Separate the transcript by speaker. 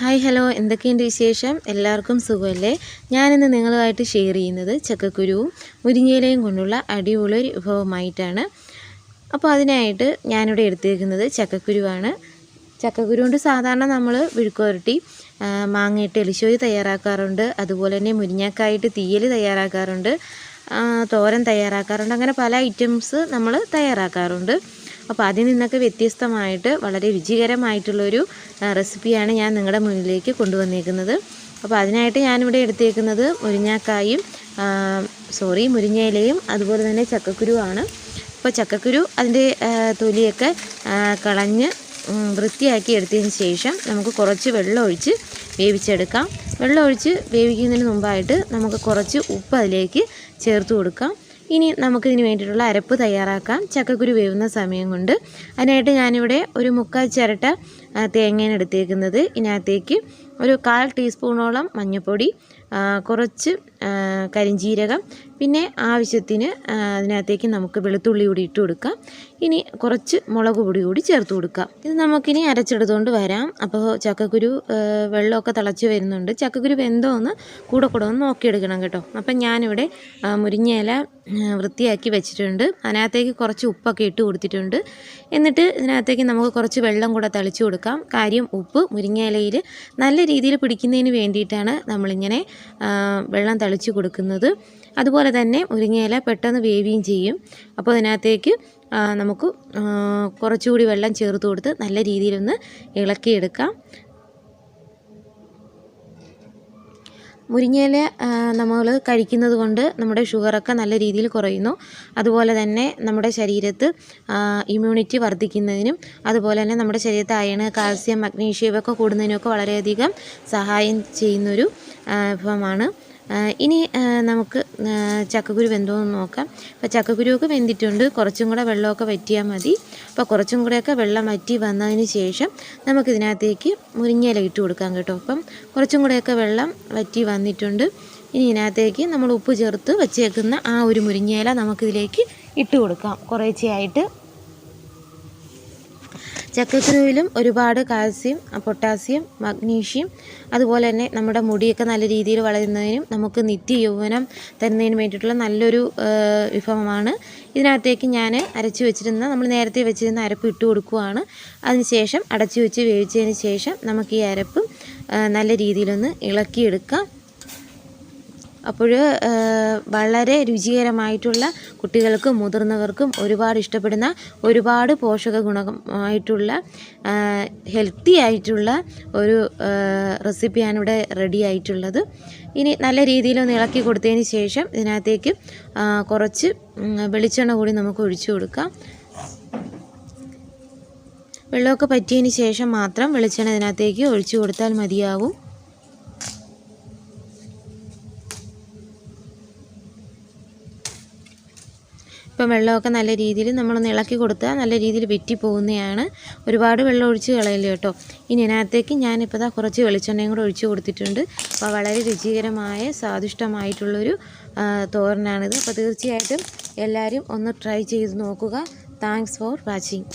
Speaker 1: Hi hello. എന്തൊക്കെയുണ്ട് വിശേഷം? എല്ലാവർക്കും സുഖമല്ലേ? ഞാനിന്ന് നിങ്ങളുമായിട്ട് ഷെയർ ചെയ്യുന്നത് ചക്കക്കുരുവും മുരിങ്ങയിലയും കൊണ്ടുള്ള അടിപൊളി ഒരു വിഭവമായിട്ടാണ്. അപ്പോൾ അതിനായിട്ട് ഞാനിവിടെ എടുത്തേക്കുന്നത് ചക്കക്കുരുവാണ്. ചക്കക്കുരു കൊണ്ട് സാധാരണ നമ്മൾ വിഴുക്കുവരട്ടി മാങ്ങയിട്ട് എലിശോരി തയ്യാറാക്കാറുണ്ട്. അതുപോലെ തന്നെ മുരിങ്ങക്കായിട്ട് തീയൽ തയ്യാറാക്കാറുണ്ട്. തോരൻ തയ്യാറാക്കാറുണ്ട്. അങ്ങനെ പല ഐറ്റംസ് നമ്മൾ തയ്യാറാക്കാറുണ്ട്. അപ്പോൾ അതിൽ നിന്നൊക്കെ വ്യത്യസ്തമായിട്ട് വളരെ രുചികരമായിട്ടുള്ളൊരു റെസിപ്പിയാണ് ഞാൻ നിങ്ങളുടെ മുന്നിലേക്ക് കൊണ്ടുവന്നേക്കുന്നത്. അപ്പോൾ അതിനായിട്ട് ഞാനിവിടെ എടുത്തേക്കുന്നത് മുരിങ്ങാക്കായും സോറി മുരിങ്ങയിലയും അതുപോലെ തന്നെ ചക്കക്കുരുവാണ്. അപ്പോൾ ചക്കക്കുരു അതിന്റെ തൊലിയൊക്കെ കളഞ്ഞ് വൃത്തിയാക്കി എടുത്തതിന് ശേഷം നമുക്ക് കുറച്ച് വെള്ളം ഒഴിച്ച് വേവിച്ചെടുക്കാം. വെള്ളം ഒഴിച്ച് വേവിക്കുന്നതിന് മുമ്പായിട്ട് നമുക്ക് കുറച്ച് ഉപ്പ് അതിലേക്ക് ചേർത്ത് കൊടുക്കാം. ഇനി നമുക്കിതിന് വേണ്ടിയിട്ടുള്ള അരപ്പ് തയ്യാറാക്കാം. ചക്കക്കുരു വേവുന്ന സമയം കൊണ്ട്. അതിനായിട്ട് ഞാനിവിടെ ഒരു മുക്കാൽ ചിരട്ട തേങ്ങയാണ് എടുത്തേക്കുന്നത്. ഇതിനകത്തേക്ക് ഒരു കാൽ ടീസ്പൂണോളം മഞ്ഞൾപ്പൊടി കുറച്ച് കരിഞ്ചീരകം പിന്നെ ആവശ്യത്തിന് അതിനകത്തേക്ക് നമുക്ക് വെളുത്തുള്ളി കൂടി ഇട്ട് കൊടുക്കാം ഇനി കുറച്ച് മുളക് പൊടി കൂടി ചേർത്ത് കൊടുക്കാം. ഇത് നമുക്കിനി അരച്ചെടുത്തുകൊണ്ട് വരാം. അപ്പോൾ ചക്കക്കുരു വെള്ളമൊക്കെ തിളച്ച് വരുന്നുണ്ട്. ചക്കക്കുരു വെന്തോ ഒന്ന് കൂടെ കൂടെ ഒന്ന് നോക്കിയെടുക്കണം കേട്ടോ. അപ്പം ഞാനിവിടെ മുരിങ്ങയില വൃത്തിയാക്കി വെച്ചിട്ടുണ്ട്. അതിനകത്തേക്ക് കുറച്ച് ഉപ്പൊക്കെ ഇട്ട് കൊടുത്തിട്ടുണ്ട്. എന്നിട്ട് ഇതിനകത്തേക്ക് നമുക്ക് കുറച്ച് വെള്ളം കൂടെ തളിച്ചു കൊടുക്കാം. കാര്യം ഉപ്പ് മുരിങ്ങയിലയിൽ നല്ല രീതിയിൽ പിടിക്കുന്നതിന് വേണ്ടിയിട്ടാണ് നമ്മളിങ്ങനെ വെള്ളം തളിച്ച് കൊടുക്കുന്നത്. അതുപോലെ തന്നെ മുരിങ്ങയില പെട്ടെന്ന് വേവുകയും ചെയ്യും. അപ്പോൾ അതിനകത്തേക്ക് നമുക്ക് കുറച്ചുകൂടി വെള്ളം ചേർത്ത് കൊടുത്ത് നല്ല രീതിയിലൊന്ന് ഇളക്കിയെടുക്കാം. മുരിങ്ങയില നമ്മൾ കഴിക്കുന്നത് കൊണ്ട് നമ്മുടെ ഷുഗറൊക്കെ നല്ല രീതിയിൽ കുറയുന്നു. അതുപോലെ തന്നെ നമ്മുടെ ശരീരത്ത് ഇമ്മ്യൂണിറ്റി വർദ്ധിക്കുന്നതിനും അതുപോലെ തന്നെ നമ്മുടെ ശരീരത്ത് അയണ് കാൽസ്യം മഗ്നീഷ്യം ഒക്കെ കൂടുന്നതിനൊക്കെ വളരെയധികം സഹായം ചെയ്യുന്നൊരു വിഭവമാണ്. ഇനി നമുക്ക് ചക്കക്കുരു വെന്തോന്ന് നോക്കാം. അപ്പോൾ ചക്കക്കുരുവൊക്കെ വെന്തിട്ടുണ്ട്. കുറച്ചും കൂടെ വെള്ളമൊക്കെ വറ്റിയാൽ മതി. അപ്പോൾ കുറച്ചും കൂടെയൊക്കെ വെള്ളം വറ്റി വന്നതിന് ശേഷം നമുക്കിതിനകത്തേക്ക് മുരിങ്ങയില ഇട്ട് കൊടുക്കാം കേട്ടോ. അപ്പം കുറച്ചും കൂടെയൊക്കെ വെള്ളം വറ്റി വന്നിട്ടുണ്ട്. ഇനി ഇതിനകത്തേക്ക് നമ്മൾ ഉപ്പ് ചേർത്ത് വച്ചേക്കുന്ന ആ ഒരു മുരിങ്ങയില നമുക്കിതിലേക്ക് ഇട്ട് കൊടുക്കാം. കുറേശ്ശെയായിട്ട് ചക്കക്കുരുവിലും ഒരുപാട് കാൽസ്യം പൊട്ടാസ്യം മഗ്നീഷ്യം അതുപോലെ തന്നെ നമ്മുടെ മുടിയൊക്കെ നല്ല രീതിയിൽ വളരുന്നതിനും നമുക്ക് നിത്യ യൗവനം തരുന്നതിനും വേണ്ടിയിട്ടുള്ള നല്ലൊരു വിഭവമാണ്. ഇതിനകത്തേക്ക് ഞാൻ അരച്ച് വെച്ചിരുന്ന നമ്മൾ നേരത്തെ വെച്ചിരുന്ന അരപ്പ് ഇട്ട് കൊടുക്കുകയാണ് അതിനുശേഷം അടച്ചു വെച്ച് വേവിച്ചതിന് ശേഷം നമുക്ക് ഈ അരപ്പ് നല്ല രീതിയിലൊന്ന് ഇളക്കിയെടുക്കാം. അപ്പോൾ വളരെ രുചികരമായിട്ടുള്ള കുട്ടികൾക്കും മുതിർന്നവർക്കും ഒരുപാട് ഇഷ്ടപ്പെടുന്ന ഒരുപാട് പോഷക ഗുണമായിട്ടുള്ള ഹെൽത്തി ആയിട്ടുള്ള ഒരു റെസിപ്പിയാണ് ഇവിടെ റെഡി ആയിട്ടുള്ളത്. ഇനി നല്ല രീതിയിലൊന്ന് ഇളക്കി കൊടുത്തതിന് ശേഷം ഇതിനകത്തേക്ക് കുറച്ച് വെളിച്ചെണ്ണ കൂടി നമുക്ക് ഒഴിച്ചു കൊടുക്കാം. വെള്ളമൊക്കെ പറ്റിയതിന് ശേഷം മാത്രം വെളിച്ചെണ്ണ ഇതിനകത്തേക്ക് ഒഴിച്ചു കൊടുത്താൽ മതിയാവും. ഇപ്പം വെള്ളമൊക്കെ നല്ല രീതിയിൽ നമ്മളൊന്ന് ഇളക്കി കൊടുത്താൽ നല്ല രീതിയിൽ വെറ്റി പോകുന്നതാണ്. ഒരുപാട് വെള്ളം ഒഴിച്ച് കളയില്ല കേട്ടോ. ഇനി ഇതിനകത്തേക്ക് ഞാനിപ്പോൾ ഇതാ കുറച്ച് വെളിച്ചെണ്ണയും കൂടെ ഒഴിച്ച് കൊടുത്തിട്ടുണ്ട്. അപ്പോൾ വളരെ രുചികരമായ സ്വാദിഷ്ടമായിട്ടുള്ളൊരു തോരനാണിത്. അപ്പോൾ തീർച്ചയായിട്ടും എല്ലാവരും ഒന്ന് ട്രൈ ചെയ്ത് നോക്കുക. Thanks for watching.